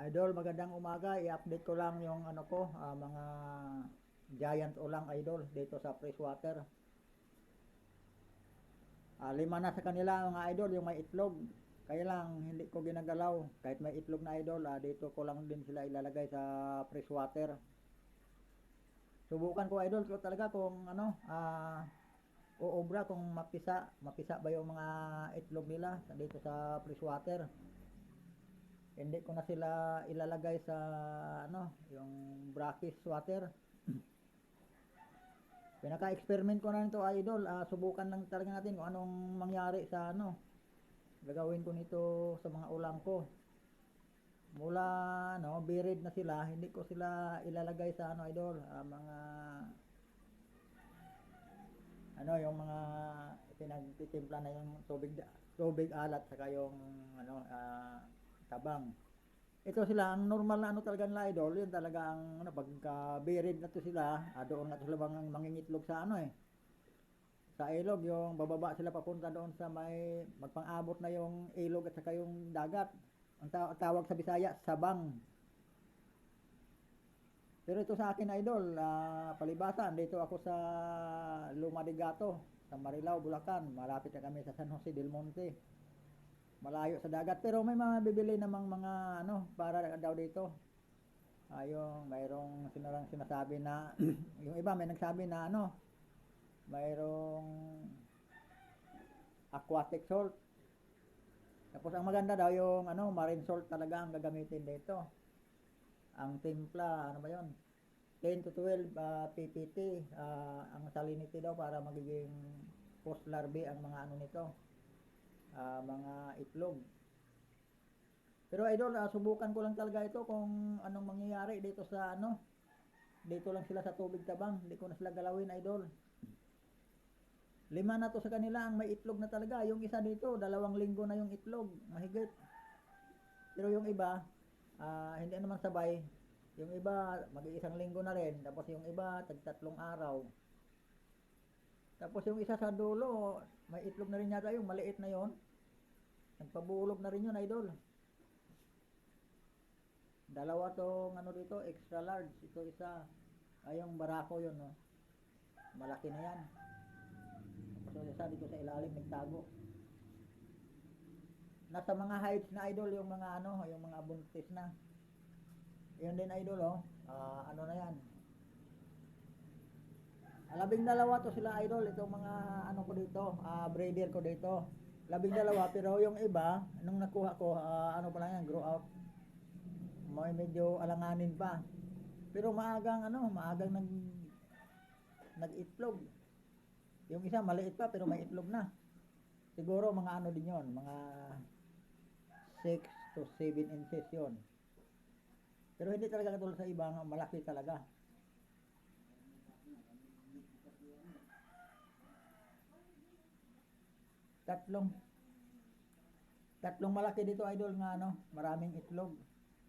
Idol, magandang umaga. I-update ko lang yung ano ko, ah, mga giant ulang idol dito sa freshwater. Ah, lima na sa kanila mga idol yung may itlog. Kaya lang hindi ko ginagalaw. Kahit may itlog na idol, ah, dito ko lang din sila ilalagay sa freshwater. Subukan ko idol ko talaga kung ano, ah uobra kung mapisa, mapisa ba yung mga itlog nila dito sa freshwater. Hindi ko na sila ilalagay sa ano, yung brackish water. Pinaka-experiment ko na nito idol, ah, subukan lang talaga natin kung anong mangyari sa ano. Gagawin ko nito sa mga ulam ko. Mula ano, buried na sila, hindi ko sila ilalagay sa ano idol, ah, mga ano yung mga pinagtitimpla na yung tubig tubig alat saka yung ano ah, tabang. Ito sila ang normal na ano talaga nila idol, yun talaga ang ano pagka buried na to sila, ah, doon na to sila bang mangingitlog sa ano eh. Sa ilog yung bababa sila papunta doon sa may magpang-abot na yung ilog at saka yung dagat. Ang taw- tawag sa Bisaya, sabang. Pero ito sa akin idol, ah, palibasan dito ako sa Luma sa Marilao, Bulacan. Malapit na kami sa San Jose del Monte. Malayo sa dagat pero may mga bibili namang mga ano para daw dito. Ah, yung mayroong sinarang sinasabi na yung iba may nagsabi na ano mayroong aquatic salt. Tapos ang maganda daw yung ano marine salt talaga ang gagamitin dito ang timpla, ano ba yon? 10 to 12 ah, ppt ah, ang salinity daw para magiging post larvae ang mga ano nito ah, mga itlog. Pero idol ah, subukan ko lang talaga ito kung anong mangyayari dito sa ano. Dito lang sila sa tubig tabang. Hindi ko na sila galawin idol. Lima na to sa kanila. Ang may itlog na talaga. Yung isa dito dalawang linggo na yung itlog. Mahigit. Pero yung iba Ah, hindi naman sabay. Yung iba, mag-iisang linggo na rin. Tapos yung iba, tagtatlong araw. Tapos yung isa sa dulo, may itlog na rin yata yung maliit na yon. Nagpabulog na rin yun, idol. Dalawa tong ano dito, extra large. Ito isa, ay yung barako yun, no. Malaki na yan. Tapos yung isa dito sa ilalim, nagtago nasa mga heights na idol yung mga ano, yung mga buntis na. Yun din idol oh. Ah, ano na yan. Labing dalawa to sila idol, itong mga ano ko dito, ah, breeder ko dito. Labing dalawa pero yung iba nung nakuha ko, ah, ano pa lang yan, grow out. May medyo alanganin pa. Pero maagang ano, maagang nag nag-itlog. Yung isa maliit pa pero may itlog na. Siguro mga ano din yon, mga 6 to 7 inches yon. Pero hindi talaga katulad sa ibang malaki talaga. Tatlong tatlong malaki dito idol nga ano, maraming itlog.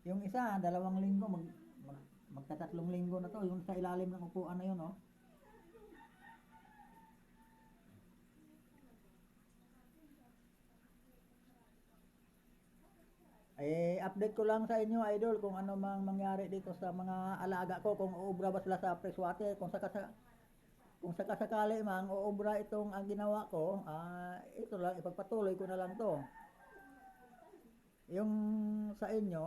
Yung isa, dalawang linggo mag, mag magtatatlong linggo na to, yung sa ilalim ng upuan na yun, oh. Eh, update ko lang sa inyo, idol, kung ano mang mangyari dito sa mga alaga ko, kung uubra ba sila sa freshwater, kung saka kung sakasakali mang uubra itong ang ginawa ko, ah, ito lang, ipagpatuloy ko na lang to. Yung sa inyo,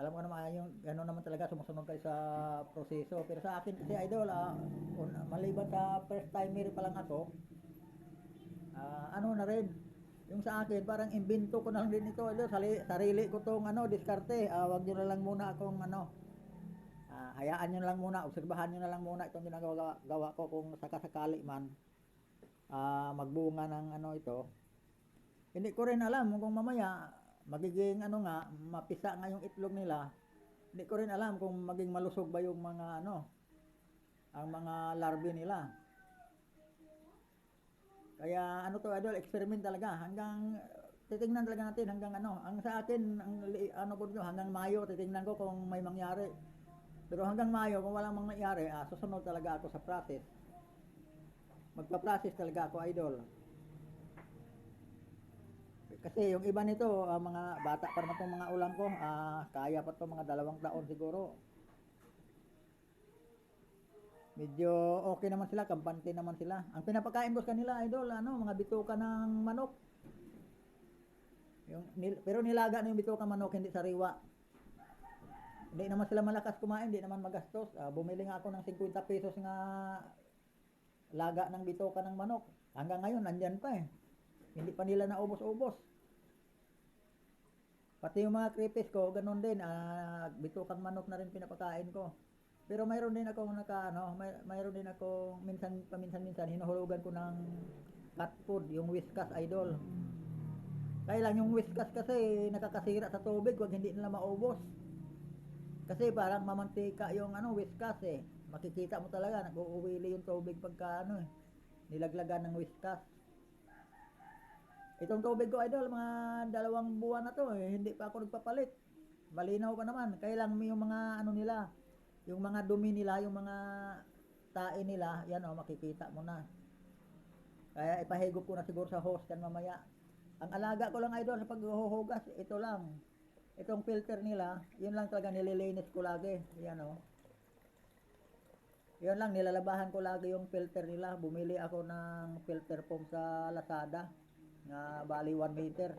alam ko naman, yung gano'n naman talaga, sumusunod kayo sa proseso. Pero sa akin kasi, idol, ah, un- maliban sa first timer pa lang ako, ah, ano na rin, yung sa akin, parang imbento ko na lang din ito. Ano, sali, sarili ko tong ano, diskarte. Ah, wag nyo na lang muna akong ano, ah, hayaan nyo na lang muna, obserbahan nyo na lang muna itong ginagawa gawa ko kung sakasakali man ah, magbunga ng ano ito. Hindi ko rin alam kung mamaya magiging ano nga, mapisa nga yung itlog nila. Hindi ko rin alam kung maging malusog ba yung mga ano, ang mga larvae nila. Kaya ano to idol, experiment talaga hanggang titingnan talaga natin hanggang ano. Ang sa akin ang ano ko hanggang Mayo titingnan ko kung may mangyari. Pero hanggang Mayo kung walang mangyari, ah, susunod talaga ako sa process. Magpa-process talaga ako idol. Kasi yung iba nito, ah, mga bata pa naman itong mga ulang ko, ah, kaya pa to mga dalawang taon siguro. Medyo okay naman sila, kampante naman sila. Ang pinapakain ko sa kanila, idol, ano, mga bituka ng manok. Yung, nil, pero nilaga na yung bituka ng manok, hindi sariwa. Hindi naman sila malakas kumain, hindi naman magastos. Ah, bumili nga ako ng 50 pesos nga laga ng bituka ng manok. Hanggang ngayon, nandyan pa eh. Hindi pa nila naubos-ubos. Pati yung mga crepes ko, ganun din. Ah, bitukang manok na rin pinapakain ko. Pero mayroon din ako naka ano, may, mayroon din ako minsan paminsan-minsan hinuhulugan ko ng cat food, yung whiskas idol. Kaya lang yung whiskas kasi nakakasira sa tubig wag hindi nila maubos. Kasi parang mamantika yung ano whiskas eh. Makikita mo talaga nag-uuwili yung tubig pagka ano eh. Nilaglagan ng whiskas. Itong tubig ko idol, mga dalawang buwan na to eh, hindi pa ako nagpapalit. Malinaw pa naman. Kaya lang yung mga ano nila, yung mga dumi nila, yung mga tae nila, yan o, makikita mo na. Kaya ipahigop ko na siguro sa hose yan mamaya. Ang alaga ko lang idol sa paghuhugas, ito lang. Itong filter nila, yun lang talaga nililinis ko lagi. Yan o. Yun lang, nilalabahan ko lagi yung filter nila. Bumili ako ng filter foam sa Lazada na bali 1 meter.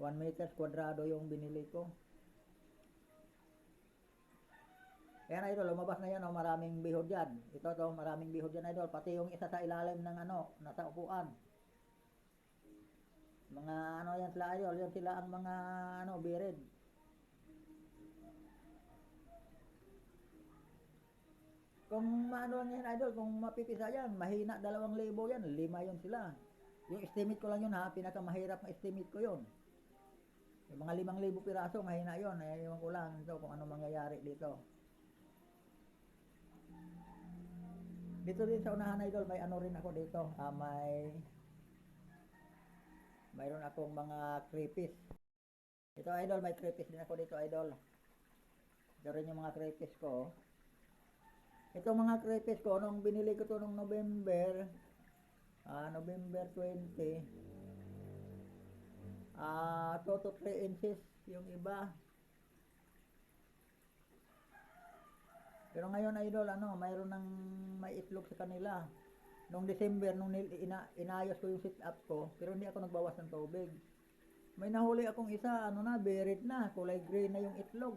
1 meter kwadrado yung binili ko. Yan idol, lumabas na yan, oh, maraming bihod yan. Ito to, maraming bihod yan idol. Pati yung isa sa ilalim ng ano, nasa upuan. Mga ano yan sila idol, yan sila ang mga ano, birid. Kung maano yan idol, kung mapipisa yan, mahina dalawang libo yan, lima yun sila. Yung estimate ko lang yun ha, pinakamahirap na estimate ko yun. Yung mga limang libo piraso, mahina yun. Eh, ewan ko lang ito kung ano mangyayari dito. Dito din sa unahan idol, may ano rin ako dito. Ah, may mayroon akong mga crepes. Ito idol, may crepes din ako dito idol. Ito rin yung mga crepes ko. oh. Ito mga crepes ko, nung binili ko to nung November, ah, November 20, ah, 2 to 3 inches yung iba. Pero ngayon idol, ano, mayroon ng may itlog sa kanila. Nung December, nung ina, inayos ko yung sit up ko, pero hindi ako nagbawas ng tubig. May nahuli akong isa, ano na, buried na, kulay green na yung itlog.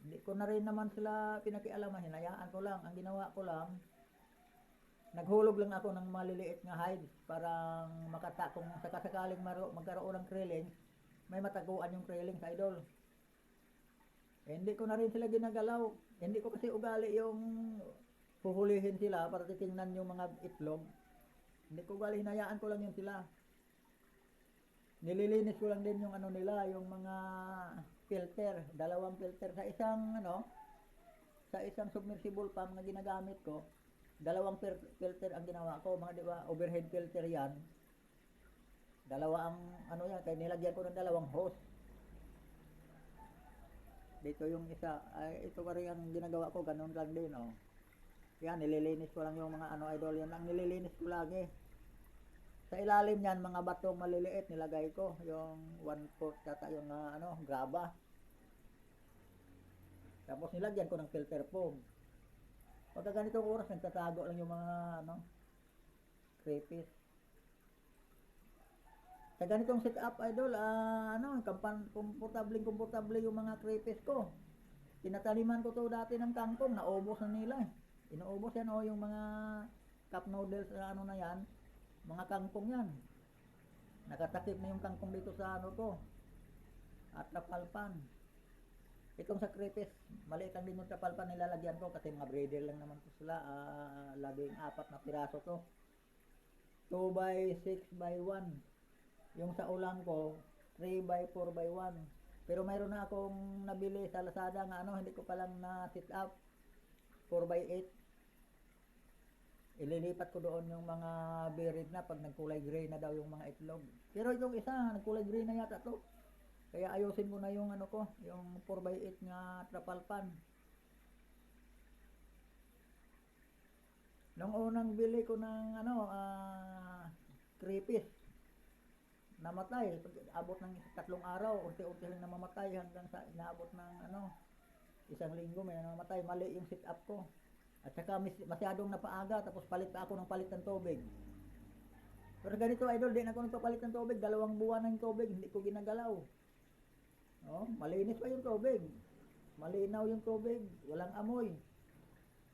Hindi ko na rin naman sila pinakialaman, hinayaan ko lang. Ang ginawa ko lang, naghulog lang ako ng maliliit nga hides parang makata kung sakasakaling maro, magkaroon ng krilling, may mataguan yung krilling sa idol. Eh, hindi ko na rin sila ginagalaw. Hindi ko kasi ugali yung huhulihin sila para titingnan yung mga itlog. Hindi ko ugali, hinayaan ko lang yun sila. Nililinis ko lang din yung ano nila, yung mga filter, dalawang filter sa isang ano, sa isang submersible pump na ginagamit ko, dalawang fil- filter ang ginawa ko, mga di ba, overhead filter yan. Dalawa ang ano yan, kaya nilagyan ko ng dalawang hose. Dito yung isa, ay ito pa rin ang ginagawa ko, ganun lang din, oh. Yan, nililinis ko lang yung mga ano idol, yan ang nililinis ko lagi. Sa ilalim niyan, mga batong maliliit nilagay ko, yung 1/4 kata yung ah, ano, graba. Tapos nilagyan ko ng filter foam. Pagka ganitong oras, nagtatago lang yung mga ano, crayfish. Sa ganitong setup idol, ah, ano, kampan, komportable komportable yung mga crayfish ko. Tinataliman ko to dati ng kangkong, naubos na nila eh. Inuubos yan o yung mga cup noodles na ano na yan, mga kangkong yan. Nakatakip na yung kangkong dito sa ano ko. At tapalpan. Itong sa crepes, maliit lang din yung tapalpan nilalagyan ko kasi mga breeder lang naman to sila. ah labing apat na piraso to. 2 by 6 by 1. Yung sa ulang ko, 3 by 4 by 1. Pero mayroon na akong nabili sa Lazada nga ano, hindi ko pa lang na sit up. 4 by 8. Ililipat ko doon yung mga buried na pag nagkulay gray na daw yung mga itlog. Pero itong isa, nagkulay gray na yata to. Kaya ayusin ko na yung ano ko, yung 4x8 nga trapalpan. Nung unang bili ko ng ano, ah kripis. Namatay. Pag abot ng tatlong araw, unti-unti lang namamatay hanggang sa inaabot ng ano, isang linggo may namamatay. Mali yung sit up ko. At saka masyadong napaaga, tapos palit pa ako ng palit ng tubig. Pero ganito idol, di na ako nagpapalit ng tubig. Dalawang buwan ng tubig, hindi ko ginagalaw. Oh, malinis pa yung tubig. Malinaw yung tubig, walang amoy.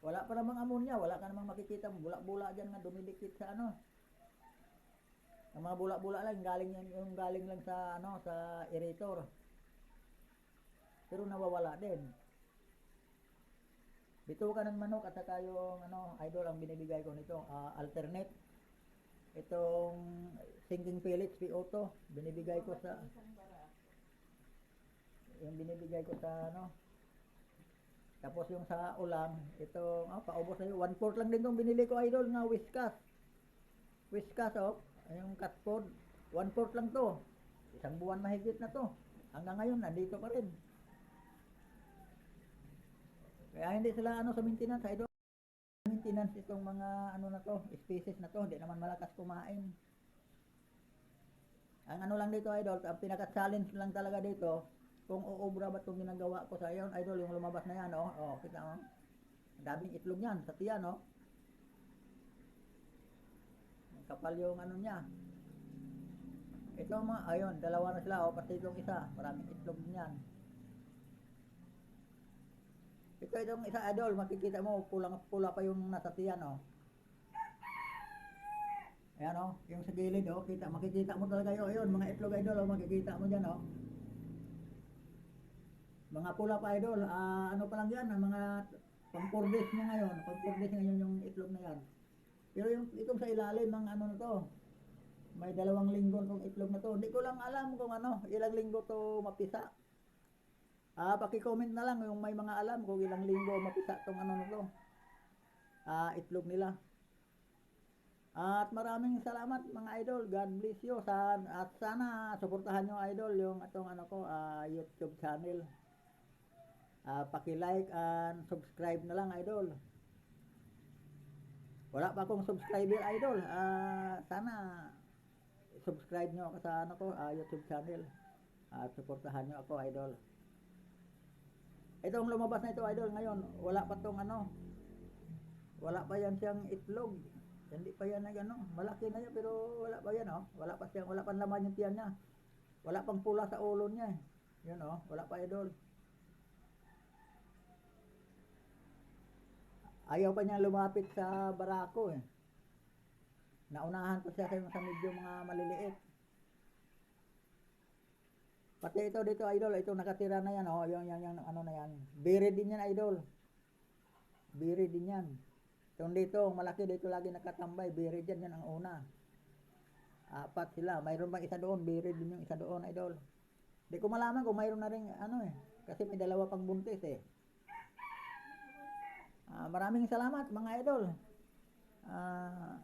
Wala pa namang ammonia, wala ka namang makikita bula-bula diyan na dumidikit sa ano. Ang mga bula-bula lang galing yan yung galing lang sa ano sa aerator. Pero nawawala din. Bito ka ng manok at saka yung ano, idol ang binibigay ko nito, ah, alternate. Itong sinking pellets P-Auto, binibigay ko sa yung binibigay ko sa ano tapos yung sa ulam ito ah, paubos na yun. One fourth lang din tong binili ko idol nga whiskas. Whiskas oh yung cat food one fourth lang to. Isang buwan mahigit na to. Hanggang ngayon nandito pa rin kaya hindi sila ano sa maintenance idol maintenance itong mga ano na to species na to hindi naman malakas kumain ang ano lang dito idol ang pinaka challenge lang talaga dito kung uubra ba itong ginagawa ko sa iyon, idol, yung lumabas na yan, oh, oh kita mo. Ang daming itlog yan, sa tiyan, oh. Kapal yung ano niya. Ito mga, ayun, dalawa na sila, oh, pati itong isa, maraming itlog niyan. Ito itong isa, idol, makikita mo, pulang-pula pa yung nasa tiyan, oh. Ayan, oh, yung sa gilid, oh, kita, makikita mo talaga yun, ayun, mga itlog, idol, oh, makikita mo dyan, oh. Mga pula pa idol, ah, ano pa lang yan, ah, mga pang-4 niya ngayon, pang-4 ngayon yung itlog na yan. Pero yung itong sa ilalim ng ano na to, may dalawang linggo tong itlog na to. Hindi ko lang alam kung ano, ilang linggo to mapisa. Ah, paki-comment na lang yung may mga alam kung ilang linggo mapisa tong ano na to. Ah, itlog nila. At maraming salamat mga idol. God bless you. Sa, at sana suportahan nyo idol yung atong ano ko ah, YouTube channel. Ah, paki-like and subscribe na lang idol. Wala pa akong subscriber idol. Ah, sana subscribe nyo ako sa ano ko, ah, YouTube channel. At suportahan nyo ako idol. Itong lumabas na ito idol ngayon, wala pa tong ano. Wala pa yan siyang itlog. Hindi pa yan nag ano, malaki na yan pero wala pa yan oh. Wala pa siyang wala pa laman yung tiyan niya. Wala pang pula sa ulo niya. eh. Yun oh, wala pa idol. Ayaw pa niya lumapit sa barako eh. Naunahan ko siya sa, sa medyo mga maliliit. Pati ito dito idol, ito nakatira na yan oh, yung, yung, yung ano na yan. Biri din yan idol. Biri din yan. Itong dito, malaki dito lagi nakatambay, biri dyan yan ang una. Apat sila, mayroon bang isa doon, biri din yung isa doon idol. Di ko malaman kung mayroon na rin ano eh, kasi may dalawa pang buntis eh. Ah, maraming salamat mga idol. Ah,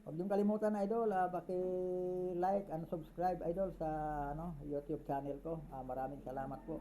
Huwag niyong kalimutan idol, ah, paki-like and subscribe idol sa ano, YouTube channel ko. Ah, maraming salamat po.